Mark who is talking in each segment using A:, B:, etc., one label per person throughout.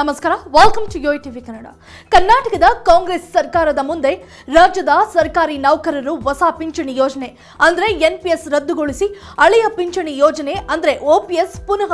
A: ನಮಸ್ಕಾರ. Welcome to Yo TV Kannada ಕರ್ನಾಟಕದ ಕಾಂಗ್ರೆಸ್ ಸರ್ಕಾರದ ಮುಂದೆ ರಾಜ್ಯದ ಸರ್ಕಾರಿ ನೌಕರರು ಹೊಸ ಪಿಂಚಣಿ ಯೋಜನೆ, ಅಂದ್ರೆ ಎನ್ಪಿಎಸ್ ರದ್ದುಗೊಳಿಸಿ ಹಳೆಯ ಪಿಂಚಣಿ ಯೋಜನೆ, ಅಂದ್ರೆ ಓಪಿಎಸ್ ಪುನಃ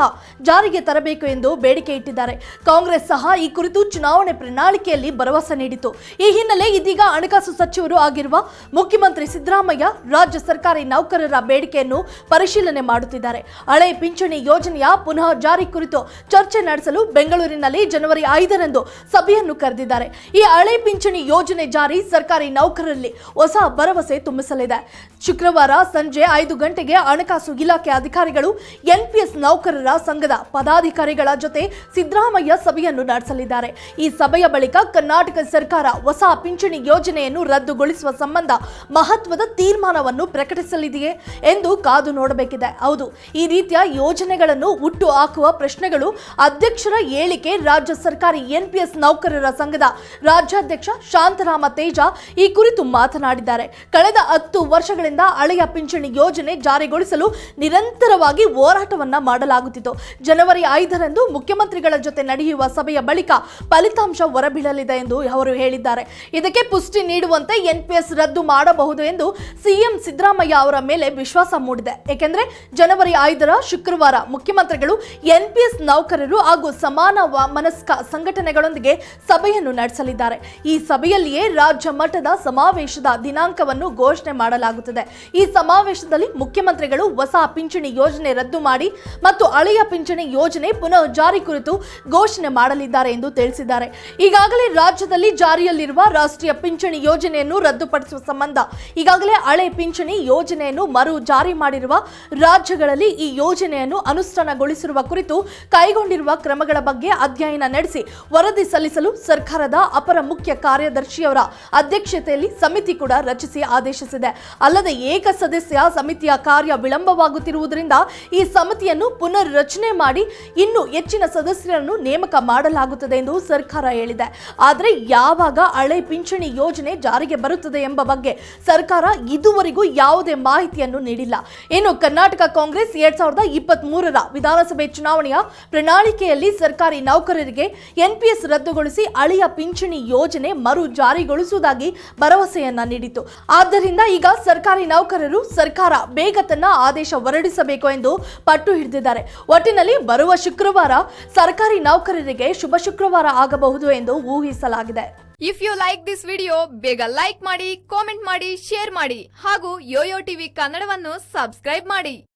A: ಜಾರಿಗೆ ತರಬೇಕು ಎಂದು ಬೇಡಿಕೆ ಇಟ್ಟಿದ್ದಾರೆ. ಕಾಂಗ್ರೆಸ್ ಸಹ ಈ ಕುರಿತು ಚುನಾವಣೆ ಪ್ರಣಾಳಿಕೆಯಲ್ಲಿ ಭರವಸೆ ನೀಡಿತು ಈ ಹಿನ್ನೆಲೆ ಇದೀಗ ಹಣಕಾಸು ಸಚಿವರು ಆಗಿರುವ ಮುಖ್ಯಮಂತ್ರಿ ಸಿದ್ದರಾಮಯ್ಯ ರಾಜ್ಯ ಸರ್ಕಾರಿ ನೌಕರರ ಬೇಡಿಕೆಯನ್ನು ಪರಿಶೀಲನೆ ಮಾಡುತ್ತಿದ್ದಾರೆ. ಹಳೆ ಪಿಂಚಣಿ ಯೋಜನೆಯ ಪುನಃ ಜಾರಿ ಕುರಿತು ಚರ್ಚೆ ನಡೆಸಲು ಬೆಂಗಳೂರಿನಲ್ಲಿ ಜನವರಿ ಐದರಂದು ಸಭೆಯನ್ನು ಕರೆದಿದ್ದಾರೆ. ಈ ಹಳೆ ಪಿಂಚಣಿ ಯೋಜನೆ ಜಾರಿ ಸರ್ಕಾರಿ ನೌಕರರಲ್ಲಿ ಹೊಸ ಭರವಸೆ ತುಂಬಿಸಲಿದೆ. ಶುಕ್ರವಾರ ಸಂಜೆ ಐದು ಗಂಟೆಗೆ ಹಣಕಾಸು ಇಲಾಖೆ ಅಧಿಕಾರಿಗಳು ಎನ್ಪಿಎಸ್ ನೌಕರರ ಸಂಘದ ಪದಾಧಿಕಾರಿಗಳ ಜೊತೆ ಸಿದ್ದರಾಮಯ್ಯ ಸಭೆಯನ್ನು ನಡೆಸಲಿದ್ದಾರೆ. ಈ ಸಭೆಯ ಬಳಿಕ ಕರ್ನಾಟಕ ಸರ್ಕಾರ ಹೊಸ ಪಿಂಚಣಿ ಯೋಜನೆಯನ್ನು ರದ್ದುಗೊಳಿಸುವ ಸಂಬಂಧ ಮಹತ್ವದ ತೀರ್ಮಾನವನ್ನು ಪ್ರಕಟಿಸಲಿದೆಯೇ ಎಂದು ಕಾದು ನೋಡಬೇಕಿದೆ. ಹೌದು, ಈ ರೀತಿಯ ಯೋಜನೆಗಳನ್ನು ಹುಟ್ಟು ಹಾಕುವ ಪ್ರಶ್ನೆಗಳು ಅಧ್ಯಕ್ಷರ ಹೇಳಿಕೆ ರಾಜ್ಯ ಸರ್ಕಾರಿ ಎನ್ಪಿಎಸ್ ನೌಕರರ ಸಂಘದ ರಾಜ್ಯಾಧ್ಯಕ್ಷ ಶಾಂತರಾಮ ತೇಜ ಈ ಕುರಿತು ಮಾತನಾಡಿದ್ದಾರೆ. ಕಳೆದ ಹತ್ತು ವರ್ಷಗಳಿಂದ ಹಳೆಯ ಪಿಂಚಣಿ ಯೋಜನೆ ಜಾರಿಗೊಳಿಸಲು ನಿರಂತರವಾಗಿ ಹೋರಾಟವನ್ನ ಮಾಡಲಾಗುತ್ತಿತ್ತು. ಜನವರಿ ಐದರಂದು ಮುಖ್ಯಮಂತ್ರಿಗಳ ಜೊತೆ ನಡೆಯುವ ಸಭೆಯ ಬಳಿಕ ಫಲಿತಾಂಶ ಹೊರಬೀಳಲಿದೆ ಎಂದು ಅವರು ಹೇಳಿದ್ದಾರೆ. ಇದಕ್ಕೆ ಪುಷ್ಟಿ ನೀಡುವಂತೆ ಎನ್ಪಿಎಸ್ ರದ್ದು ಮಾಡಬಹುದು ಎಂದು ಸಿಎಂ ಸಿದ್ದರಾಮಯ್ಯ ಅವರ ಮೇಲೆ ವಿಶ್ವಾಸ ಮೂಡಿದೆ. ಏಕೆಂದರೆ ಜನವರಿ ಐದರ ಶುಕ್ರವಾರ ಮುಖ್ಯಮಂತ್ರಿಗಳು ಎನ್ಪಿಎಸ್ ನೌಕರರು ಹಾಗೂ ಸಮಾನ ಮನಸ್ಕ ಸಂಘಟನೆಗಳೊಂದಿಗೆ ಸಭೆಯನ್ನು ನಡೆಸಲಿದ್ದಾರೆ. ಈ ಸಭೆಯಲ್ಲಿಯೇ ರಾಜ್ಯ ಮಟ್ಟದ ಸಮಾವೇಶದ ದಿನಾಂಕವನ್ನು ಘೋಷಣೆ ಮಾಡಲಾಗುತ್ತದೆ. ಈ ಸಮಾವೇಶದಲ್ಲಿ ಮುಖ್ಯಮಂತ್ರಿಗಳು ಹೊಸ ಪಿಂಚಣಿ ಯೋಜನೆ ರದ್ದು ಮಾಡಿ ಮತ್ತು ಹಳೆಯ ಪಿಂಚಣಿ ಯೋಜನೆ ಪುನಃ ಜಾರಿ ಕುರಿತು ಘೋಷಣೆ ಮಾಡಲಿದ್ದಾರೆ ಎಂದು ತಿಳಿಸಿದ್ದಾರೆ. ಈಗಾಗಲೇ ರಾಜ್ಯದಲ್ಲಿ ಜಾರಿಯಲ್ಲಿರುವ ರಾಷ್ಟ್ರೀಯ ಪಿಂಚಣಿ ಯೋಜನೆಯನ್ನು ರದ್ದುಪಡಿಸುವ ಸಂಬಂಧ ಈಗಾಗಲೇ ಹಳೆ ಪಿಂಚಣಿ ಯೋಜನೆಯನ್ನು ಮರು ಜಾರಿ ಮಾಡಿರುವ ರಾಜ್ಯಗಳಲ್ಲಿ ಈ ಯೋಜನೆಯನ್ನು ಅನುಷ್ಠಾನಗೊಳಿಸಿರುವ ಕುರಿತು ಕೈಗೊಂಡಿರುವ ಕ್ರಮಗಳ ಬಗ್ಗೆ ಅಧ್ಯಯನ ನಡೆಸಿ ವರದಿ ಸಲ್ಲಿಸಲು ಸರ್ಕಾರದ ಅಪರ ಮುಖ್ಯ ಕಾರ್ಯದರ್ಶಿಯವರ ಅಧ್ಯಕ್ಷತೆಯಲ್ಲಿ ಸಮಿತಿ ಕೂಡ ರಚಿಸಿ ಆದೇಶಿಸಿದೆ. ಅಲ್ಲದೆ ಏಕ ಸದಸ್ಯ ಸಮಿತಿಯ ಕಾರ್ಯ ವಿಳಂಬವಾಗುತ್ತಿರುವುದರಿಂದ ಈ ಸಮಿತಿಯನ್ನು ಪುನರ್ ರಚನೆ ಮಾಡಿ ಇನ್ನು ಹೆಚ್ಚಿನ ಸದಸ್ಯರನ್ನು ನೇಮಕ ಮಾಡಲಾಗುತ್ತದೆ ಎಂದು ಸರ್ಕಾರ ಹೇಳಿದೆ. ಆದರೆ ಯಾವಾಗ ಹಳೆ ಪಿಂಚಣಿ ಯೋಜನೆ ಜಾರಿಗೆ ಬರುತ್ತದೆ ಎಂಬ ಬಗ್ಗೆ ಸರ್ಕಾರ ಇದುವರೆಗೂ ಯಾವುದೇ ಮಾಹಿತಿಯನ್ನು ನೀಡಿಲ್ಲ. ಇನ್ನು ಕರ್ನಾಟಕ ಕಾಂಗ್ರೆಸ್ ಎರಡ್ ಸಾವಿರದ ಇಪ್ಪತ್ತ್ ವಿಧಾನಸಭೆ ಚುನಾವಣೆಯ ಪ್ರಣಾಳಿಕೆಯಲ್ಲಿ ಸರ್ಕಾರಿ ನೌಕರರಿಗೆ ಎನ್ಪಿಎಸ್ ರದ್ದುಗೊಳಿಸಿ ಅಳಿಯ ಪಿಂಚಣಿ ಯೋಜನೆ ಮರು ಜಾರಿಗೊಳಿಸುವುದಾಗಿ ಭರವಸೆಯನ್ನ ನೀಡಿತು ಆದ್ದರಿಂದ ಈಗ ಸರ್ಕಾರಿ ನೌಕರರು ಸರ್ಕಾರ ಬೇಗ ತನ್ನ ಆದೇಶ ಹೊರಡಿಸಬೇಕು ಎಂದು ಪಟ್ಟು ಹಿಡಿದಿದ್ದಾರೆ. ಒಟ್ಟಿನಲ್ಲಿ ಬರುವ ಶುಕ್ರವಾರ ಸರ್ಕಾರಿ ನೌಕರರಿಗೆ ಶುಭ ಶುಕ್ರವಾರ ಆಗಬಹುದು ಎಂದು ಊಹಿಸಲಾಗಿದೆ.
B: If you like this video ಬೇಗ ಲೈಕ್ ಮಾಡಿ ಕಾಮೆಂಟ್ ಮಾಡಿ ಶೇರ್ ಮಾಡಿ ಹಾಗೂ ಯೋಯೋ ಟಿವಿ ಕನ್ನಡವನ್ನು ಸಬ್ಸ್ಕ್ರೈಬ್ ಮಾಡಿ.